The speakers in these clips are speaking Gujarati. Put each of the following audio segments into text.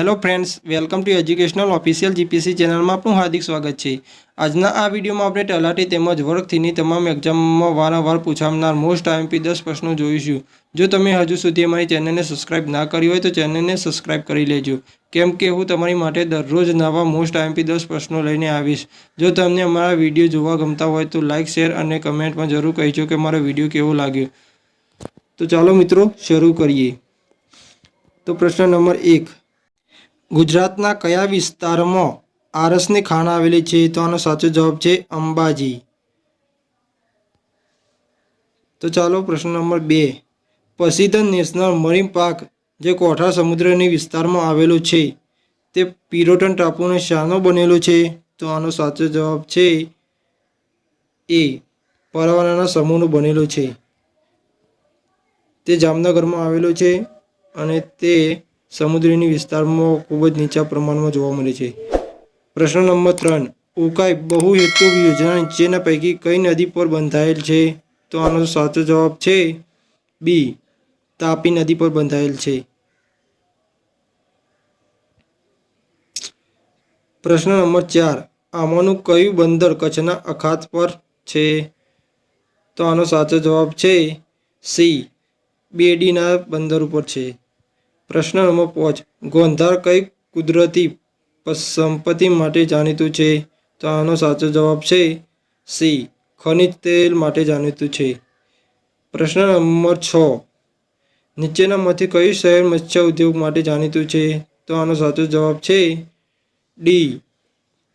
Hello friends, welcome to educational official GPC ચેનલમાં આપનું હાર્દિક સ્વાગત છે. આજના આ વિડીયોમાં આપણે તલાટી તેમજ વર્ગથીની તમામ એક્ઝામમાં વારંવાર પૂછાવનાર મોસ્ટ આઈએમપી દસ પ્રશ્નો જોઈશું. જો તમે હજુ સુધી અમારી ચેનલને સબસ્ક્રાઇબ ના કરી હોય તો ચેનલને સબસ્ક્રાઇબ કરી લેજો. કેમ કે હું તમારી માટે દરરોજ નવા મોસ્ટ આઈએમપી દસ પ્રશ્નો લઈને આવીશ. જો તમને અમારા વીડિયો જોવા ગમતા હોય તો લાઇક શેર અને કમેન્ટમાં જરૂર કહીજો કે મારો વીડિયો કેવો લાગ્યો. તો ચાલો મિત્રો, શરૂ કરીએ. તો પ્રશ્ન નંબર એક. ગુજરાતના કયા વિસ્તારમાં આરસની ખાણ આવેલી છે? તો આનો સાચો જવાબ છે અંબાજી. તો ચાલો પ્રશ્ન નંબર બે. પ્રસિદ્ધ નેશનલ મરીન પાર્ક જે કોઠા સમુદ્રની વિસ્તારમાં આવેલો છે, તે પિરોટન ટાપુને શાનો બનેલો છે? તો આનો સાચો જવાબ છે એ. પરવાનાના સમૂહનો બનેલો છે. તે જામનગરમાં આવેલો છે અને તે સમુદ્રની વિસ્તારમાં ખૂબ જ નીચા પ્રમાણમાં જોવા મળે છે. પ્રશ્ન નંબર ત્રણ, ઉકાઈ બહુહેતુ યોજના નીચેના પૈકી કઈ નદી પર બંધાયેલ છે? તો આનો સાચો જવાબ છે બી તાપી નદી પર બંધાયેલ છે. પ્રશ્ન નંબર ચાર, આમાંનું કયું બંદર કચ્છના અખાત પર છે? તો આનો સાચો જવાબ છે સી બેડીના બંદર ઉપર છે. પ્રશ્ન નંબર પાંચ ગોંધાર કઈ કુદરતી સંપત્તિ માટે જાણીતું છે. તો આનો સાચો જવાબ છે સી, ખનિજ તેલ માટે જાણીતું છે. પ્રશ્ન નંબર છ. નીચેનામાંથી કયું શહેર મત્સ્ય ઉદ્યોગ માટે જાણીતું છે? તો આનો સાચો જવાબ છે ડી,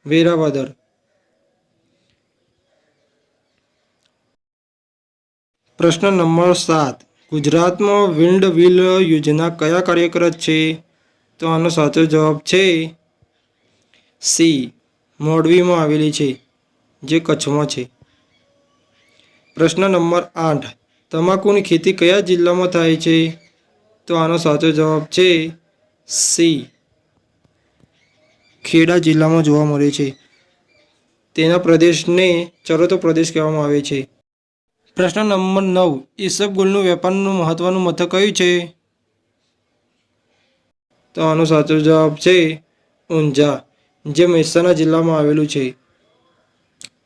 વેરાવદર. પ્રશ્ન નંબર સાત. ગુજરાતમાં વિન્ડ વ્હીલ યોજના કયા કાર્યરત છે? તો આનો સાચો જવાબ છે સી. મોરબીમાં આવેલી છે, જે કચ્છમાં છે. પ્રશ્ન નંબર આઠ. તમાકુની ખેતી કયા જિલ્લામાં થાય છે? તો આનો સાચો જવાબ છે સી. ખેડા જિલ્લામાં જોવા મળે છે. તેના પ્રદેશને ચરોતો પ્રદેશ કહેવામાં આવે છે. પ્રશ્ન નંબર નવ. ઈસબગુલનું વેપારનું મહત્વનું મથક કયું છે? તો આનો સાચો જવાબ છે ઊંઝા, જે મહેસાણા જિલ્લામાં આવેલું છે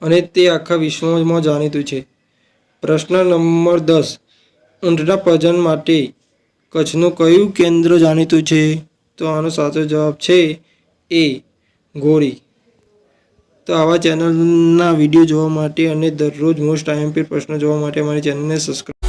અને તે આખા વિશ્વમાં જાણીતું છે. પ્રશ્ન નંબર દસ. ઊંટના પ્રજન માટે કચ્છનું કયું કેન્દ્ર જાણીતું છે? તો આનો સાચો જવાબ છે એ ગોળી તો આવા ચેનલના વીડિયો જોવા માટે અને દરરોજ મોસ્ટ આઈએમપી પ્રશ્નો જોવા માટે અમારી ચેનલને સબસ્ક્રાઈબ